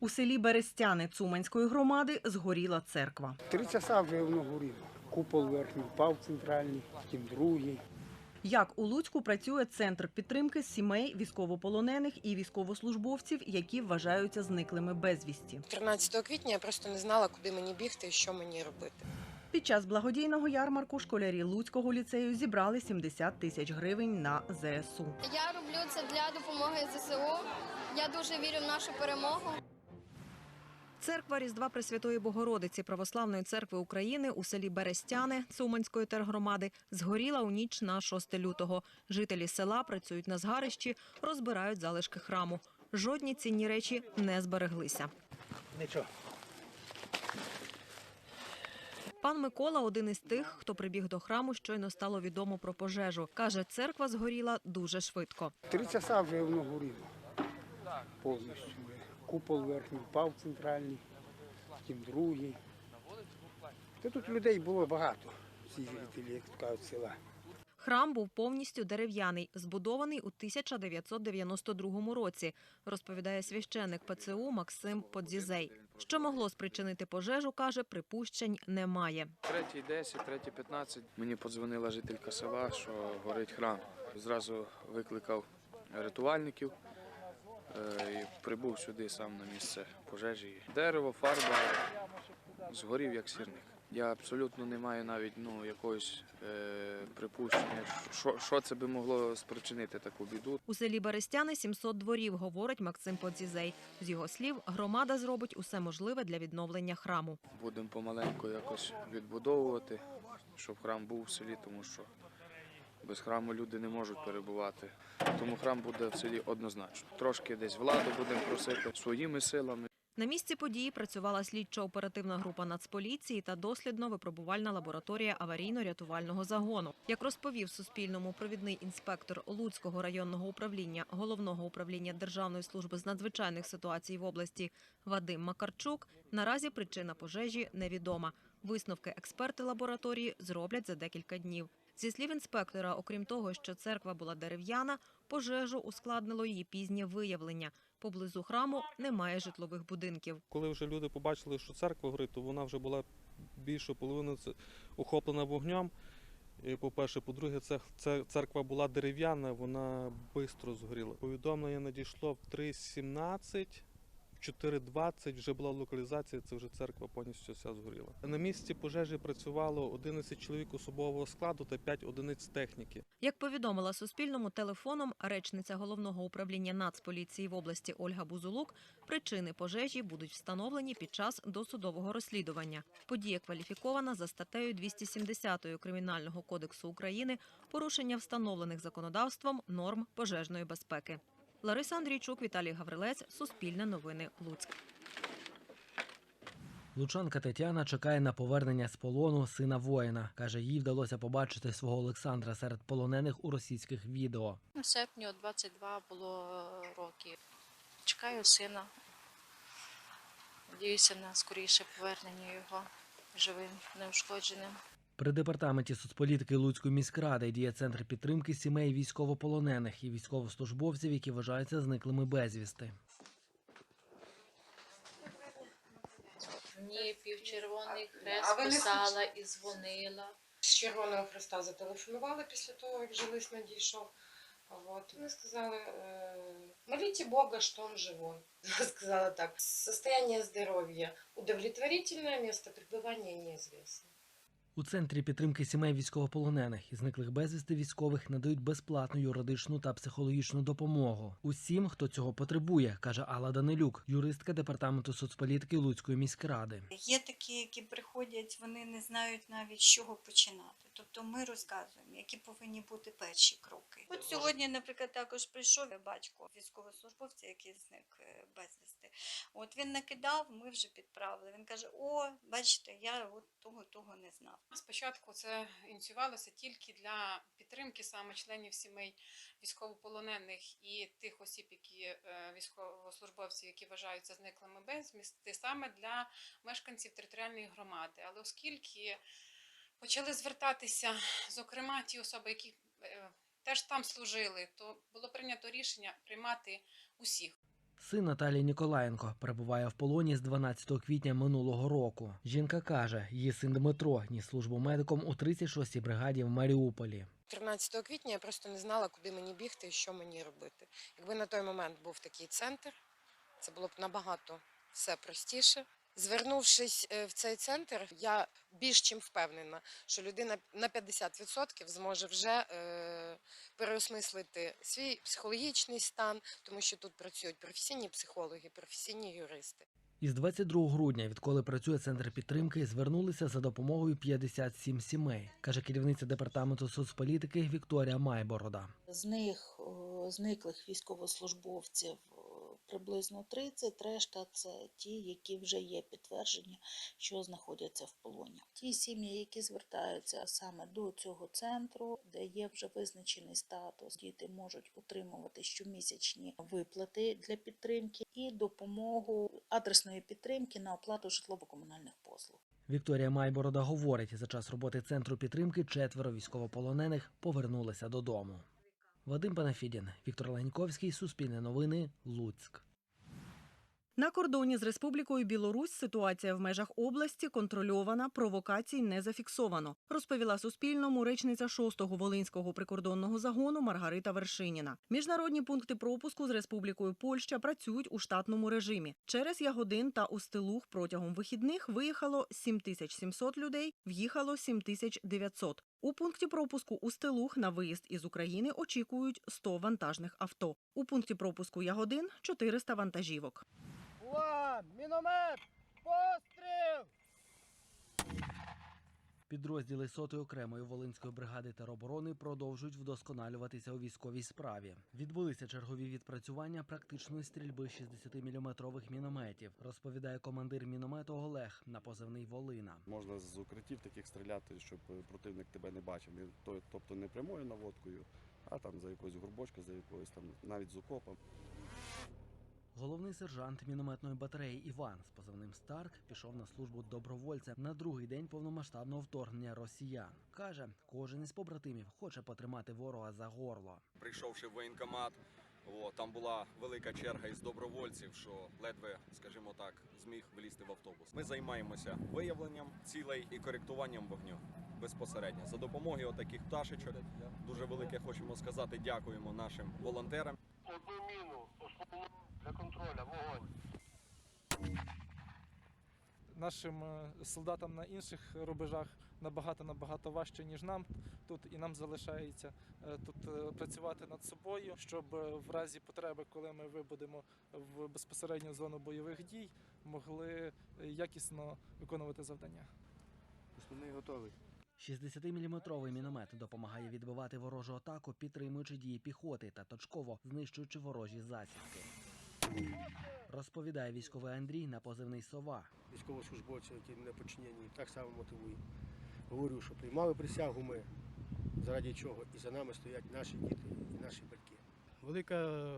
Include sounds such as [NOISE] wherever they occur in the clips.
У селі Берестяни Цуманської громади згоріла церква. Три часа вже воно горіло. Купол верхній впав центральний, потім другий. Як у Луцьку працює центр підтримки сімей військовополонених і військовослужбовців, які вважаються зниклими безвісті. 13 квітня я просто не знала, куди мені бігти і що мені робити. Під час благодійного ярмарку школярі Луцького ліцею зібрали 70 тисяч гривень на ЗСУ. Я роблю це для допомоги ЗСУ. Я дуже вірю в нашу перемогу. Церква Різдва Пресвятої Богородиці Православної церкви України у селі Берестяни Цуманської тергромади згоріла у ніч на 6 лютого. Жителі села працюють на згарищі, розбирають залишки храму. Жодні цінні речі не збереглися. Нічого. Пан Микола один із тих, хто прибіг до храму, щойно стало відомо про пожежу. Каже, церква згоріла дуже швидко. Три часа вже воно горіло. Повністю. Купол верхній впав центральний, потім другий. Та тут людей було багато, всі жителі, як кажуть, села. Храм був повністю дерев'яний, збудований у 1992 році, розповідає священник ПЦУ Максим Подзізей. Що могло спричинити пожежу, каже, припущень немає. Третій 10, третій 15. Мені подзвонила жителька села, що горить храм. Зразу викликав рятувальників і прибув сюди сам на місце пожежі. Дерево, фарба згорів як сірник. Я абсолютно не маю навіть ну, якогось е, припущення, що, що це би могло спричинити таку біду. У селі Берестяни 700 дворів, говорить Максим Подзізей. З його слів, громада зробить усе можливе для відновлення храму. Будемо помаленьку якось відбудовувати, щоб храм був в селі, тому що без храму люди не можуть перебувати. Тому храм буде в селі однозначно. Трошки десь владу будемо просити своїми силами. На місці події працювала слідчо-оперативна група Нацполіції та дослідно-випробувальна лабораторія аварійно-рятувального загону. Як розповів Суспільному провідний інспектор Луцького районного управління головного управління Державної служби з надзвичайних ситуацій в області Вадим Макарчук, наразі причина пожежі невідома. Висновки експерти лабораторії зроблять за декілька днів. Зі слів інспектора, окрім того, що церква була дерев'яна, пожежу ускладнило її пізнє виявлення. Поблизу храму немає житлових будинків. Коли вже люди побачили, що церква горить, то вона вже була більше половини охоплена вогнем. По-перше, по-друге, це, це церква була дерев'яна, вона швидко згоріла. Повідомлення надійшло в 3.17, в 4.20 вже була локалізація, це вже церква повністю вся згоріла. На місці пожежі працювало 11 чоловік особового складу та 5 одиниць техніки. Як повідомила Суспільному телефоном речниця головного управління Нацполіції в області Ольга Бузулук, причини пожежі будуть встановлені під час досудового розслідування. Подія кваліфікована за статтею 270 Кримінального кодексу України порушення встановлених законодавством норм пожежної безпеки. Лариса Андрійчук, Віталій Гаврилець, Суспільне новини, Луцьк. Лучанка Тетяна чекає на повернення з полону сина воїна. Каже, їй вдалося побачити свого Олександра серед полонених у російських відео. У серпні от 22 було е, роки. Чекаю сина. Надіюся на скоріше повернення його живим, неушкодженим. При департаменті соцполітики Луцької міськради діє центр підтримки сімей військовополонених і військовослужбовців, які вважаються зниклими безвісти. Мені півчервоний хрест писала і дзвонила. З Червоного Христа зателефонували після того, як лист надійшов. Вот. Вони сказали, е, молите Бога, що он живой. [LAUGHS] Сказала так. Состояние здоров'я удовлетворительное, место пребывания неизвестно. У центрі підтримки сімей військовополонених і зниклих безвісти військових надають безплатну юридичну та психологічну допомогу усім, хто цього потребує, каже Алла Данилюк, юристка департаменту соцполітики Луцької міськради. Є такі, які приходять, вони не знають навіть з чого починати. Тобто ми розказуємо, які повинні бути перші кроки. От сьогодні, наприклад, також прийшов батько військовослужбовця, який зник е, безвісти. От він накидав, ми вже підправили. Він каже: О, бачите, я от того того не знав. Спочатку це ініціювалося тільки для підтримки саме членів сімей військовополонених і тих осіб, які е, військовослужбовців, які вважаються зниклими безвісти, саме для мешканців територіальної громади. Але оскільки почали звертатися, зокрема, ті особи, які е, теж там служили, то було прийнято рішення приймати усіх. Син Наталії Ніколаєнко перебуває в полоні з 12 квітня минулого року. Жінка каже, її син Дмитро ніс службу медиком у 36-й бригаді в Маріуполі. 13 квітня я просто не знала, куди мені бігти і що мені робити. Якби на той момент був такий центр, це було б набагато все простіше. Звернувшись е, в цей центр, я більш чим впевнена, що людина на 50% зможе вже е, переосмислити свій психологічний стан, тому що тут працюють професійні психологи, професійні юристи. Із 22 грудня, відколи працює центр підтримки, звернулися за допомогою 57 сімей, каже керівниця департаменту соцполітики Вікторія Майборода. З них зниклих військовослужбовців приблизно 30, решта це ті, які вже є підтверджені, що знаходяться в полоні. Ті сім'ї, які звертаються саме до цього центру, де є вже визначений статус, діти можуть отримувати щомісячні виплати для підтримки і допомогу адресної підтримки на оплату житлово-комунальних послуг. Вікторія Майборода говорить, за час роботи центру підтримки четверо військовополонених повернулися додому. Вадим Панафідін, Віктор Леньковський, Суспільне новини, Луцьк. На кордоні з Республікою Білорусь ситуація в межах області контрольована, провокацій не зафіксовано, розповіла Суспільному речниця 6-го Волинського прикордонного загону Маргарита Вершиніна. Міжнародні пункти пропуску з Республікою Польща працюють у штатному режимі. Через Ягодин та Устилух протягом вихідних виїхало 7700 людей, в'їхало 7900. У пункті пропуску Устилух на виїзд із України очікують 100 вантажних авто. У пункті пропуску Ягодин – 400 вантажівок. Міномет! Постріл! Підрозділи 100-ї окремої Волинської бригади тероборони продовжують вдосконалюватися у військовій справі. Відбулися чергові відпрацювання практичної стрільби 60-мм мінометів, розповідає командир міномету Олег на позивний Волина. Можна з укриттів таких стріляти, щоб е, противник тебе не бачив. Тобто не прямою наводкою, а там за якоюсь горбочкою, за якоюсь там навіть з окопом. Головний сержант мінометної батареї Іван з позивним Старк пішов на службу добровольцем на другий день повномасштабного вторгнення росіян. каже, кожен із побратимів хоче потримати ворога за горло. прийшовши в воєнкомат, о, там була велика черга із добровольців, що ледве, скажімо так, зміг влізти в автобус. Ми займаємося виявленням цілей і коректуванням вогню безпосередньо. За допомогою таких пташечок дуже велике хочемо сказати дякуємо нашим волонтерам. Одну міну, для контролю, вогонь. нашим е, солдатам на інших рубежах набагато набагато важче, ніж нам тут, і нам залишається е, тут е, працювати над собою, щоб в разі потреби, коли ми вибудемо в безпосередню зону бойових дій, могли якісно виконувати завдання. Основний готовий. 60-мм міномет допомагає відбивати ворожу атаку, підтримуючи дії піхоти та точково знищуючи ворожі засідки. Розповідає військовий Андрій на позивний сова. Військовослужбовці, які мене подчинені, так само мотивують. Говорю, що приймали присягу ми, заради чого, і за нами стоять наші діти і наші батьки. Велика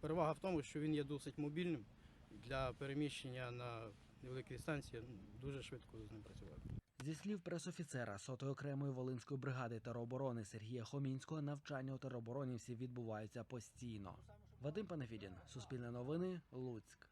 перевага в тому, що він є досить мобільним для переміщення на невеликі дистанції. Дуже швидко з ним працювати. Зі слів пресофіцера 100-ї окремої Волинської бригади тероборони Сергія Хомінського, навчання у тероборонівців відбуваються постійно. Вадим Панафідін, Суспільне новини, Луцьк.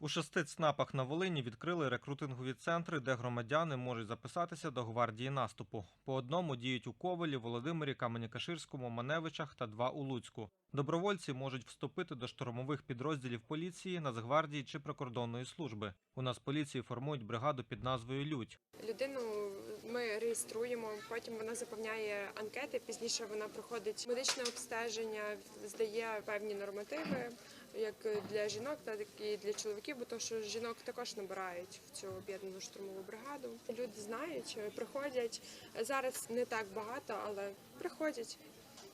У шести ЦНАПах на Волині відкрили рекрутингові центри, де громадяни можуть записатися до гвардії наступу. По одному діють у Ковелі, Володимирі, Камені-Каширському, Маневичах та два у Луцьку. Добровольці можуть вступити до штурмових підрозділів поліції, Нацгвардії чи прикордонної служби. У нас поліції формують бригаду під назвою Людь. Людину ми реєструємо, потім вона заповняє анкети. Пізніше вона проходить медичне обстеження, здає певні нормативи, як для жінок, так і для чоловіків, бо то, що жінок також набирають в цю об'єднану штурмову бригаду. Люди знають, приходять зараз не так багато, але приходять.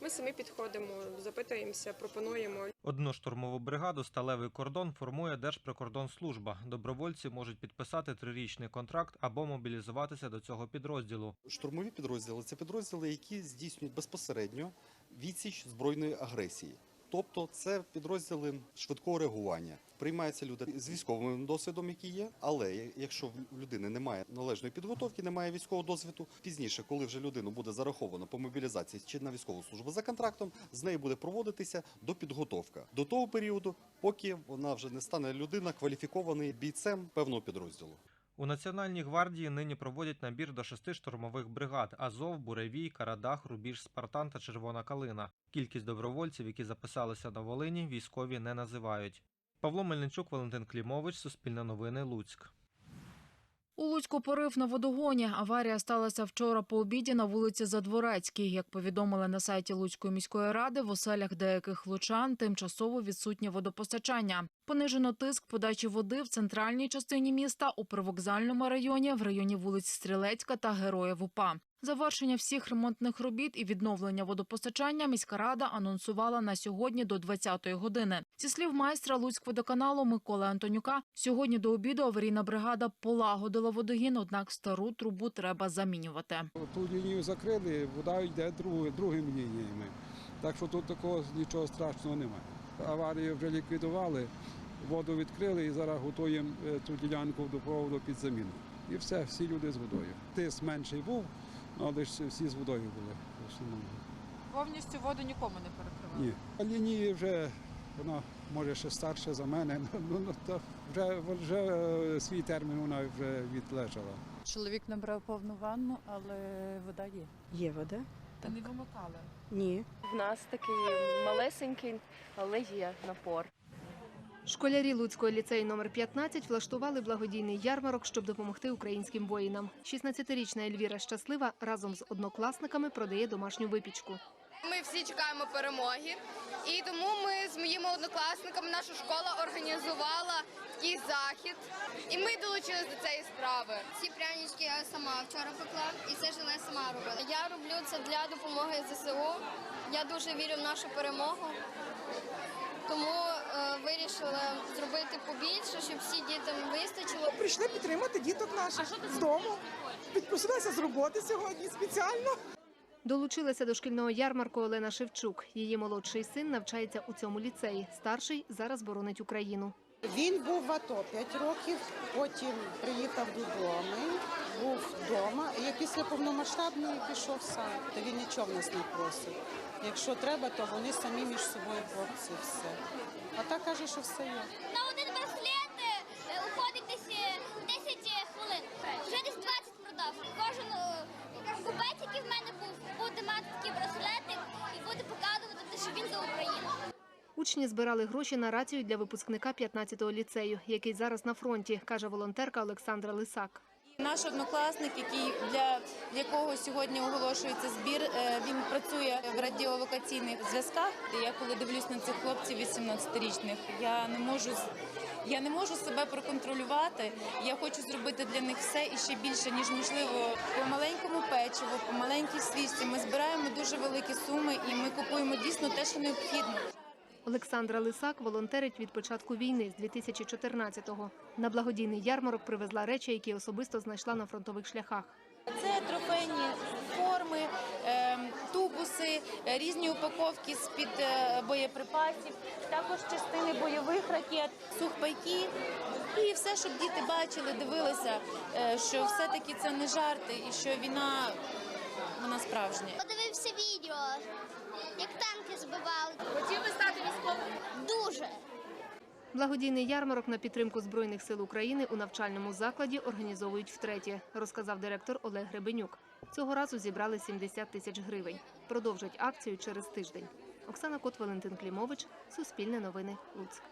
Ми самі підходимо, запитуємося, пропонуємо. Одну штурмову бригаду сталевий кордон формує Держприкордонслужба. Добровольці можуть підписати трирічний контракт або мобілізуватися до цього підрозділу. Штурмові підрозділи це підрозділи, які здійснюють безпосередньо відсіч збройної агресії. Тобто це підрозділи швидкого реагування. Приймаються люди з військовим досвідом, який є. Але якщо в людини немає належної підготовки, немає військового досвіду, пізніше, коли вже людину буде зараховано по мобілізації чи на військову службу за контрактом, з нею буде проводитися допідготовка до того періоду, поки вона вже не стане людина кваліфікований бійцем певного підрозділу. У Національній гвардії нині проводять набір до шести штурмових бригад: Азов, Буревій, Карадах, Рубіж, Спартан та Червона Калина. Кількість добровольців, які записалися на Волині, військові не називають. Павло Мельничук, Валентин Клімович, Суспільне новини, Луцьк. У Луцьку порив на водогоні. Аварія сталася вчора по обіді на вулиці Задворецькій. Як повідомили на сайті Луцької міської ради, в оселях деяких лучан тимчасово відсутнє водопостачання. Понижено тиск подачі води в центральній частині міста, у привокзальному районі, в районі вулиць Стрілецька та Героїв УПА. Завершення всіх ремонтних робіт і відновлення водопостачання міська рада анонсувала на сьогодні до 20-ї години. Зі слів майстра Луцькводоканалу Миколи Антонюка, сьогодні до обіду аварійна бригада полагодила водогін, однак стару трубу треба замінювати. Ту лінію закрили, вода йде другими лініями. Так що тут такого нічого страшного немає. Аварію вже ліквідували, воду відкрили і зараз готуємо е, цю ділянку до проводу під заміну. І все, всі люди з водою. Тиск менший був, але ж всі з водою були. Повністю воду нікому не перекривали. Ні. Лінії вже вона може ще старша за мене. [LAUGHS] Ну, ну, то вже, вже свій термін вона вже відлежала. Чоловік набрав повну ванну, але вода є. Є вода? Та не вимикали. Ні. В нас такий малесенький, але є напор. Школярі Луцького ліцею номер 15 влаштували благодійний ярмарок, щоб допомогти українським воїнам. 16-річна Ельвіра Щаслива разом з однокласниками продає домашню випічку. Ми всі чекаємо перемоги, і тому ми з моїми однокласниками, наша школа організувала такий захід, і ми долучились до цієї справи. Ці прянички я сама вчора пекла і це желе сама робила. Я роблю це для допомоги ЗСУ. Я дуже вірю в нашу перемогу. Тому е, вирішила зробити побільше, щоб всі дітям вистачило. Прийшли підтримати діток наших з дому. Відпросилася з роботи сьогодні спеціально. Долучилася до шкільного ярмарку Олена Шевчук. Її молодший син навчається у цьому ліцеї. Старший зараз боронить Україну. Він був в АТО 5 років, потім приїхав додому, був вдома. І після повномасштабної пішов сам. То він нічого в нас не просить. Якщо треба, то вони самі між собою хлопці все. А так каже, що все є. На один браслет е, уходить десь е, 10 хвилин. Вже десь 20 продав. Кожен е, купець, який в мене був, буде мати такий браслетик і буде показувати, що він за Україну. Учні збирали гроші на рацію для випускника 15-го ліцею, який зараз на фронті, каже волонтерка Олександра Лисак. Наш однокласник, який для якого сьогодні оголошується збір, е, він працює в радіолокаційних зв'язках. Я коли дивлюсь на цих хлопців 18-річних, я не можу я не можу себе проконтролювати. Я хочу зробити для них все і ще більше, ніж можливо. По маленькому печиву, по маленькій свічці ми збираємо дуже великі суми, і ми купуємо дійсно те, що необхідно. Олександра Лисак волонтерить від початку війни з 2014-го. На благодійний ярмарок привезла речі, які особисто знайшла на фронтових шляхах. Це трофейні форми, е, тубуси, різні упаковки з-під е, боєприпасів, також частини бойових ракет, сухпайки і все, щоб діти бачили, дивилися, е, що все-таки це не жарти і що війна вона справжня. Подивився відео, як танки збивали. Хотів би стати військовим? Дуже. Благодійний ярмарок на підтримку Збройних сил України у навчальному закладі організовують втретє, розказав директор Олег Гребенюк. Цього разу зібрали 70 тисяч гривень. Продовжать акцію через тиждень. Оксана Кот, Валентин Клімович, Суспільне новини, Луцьк.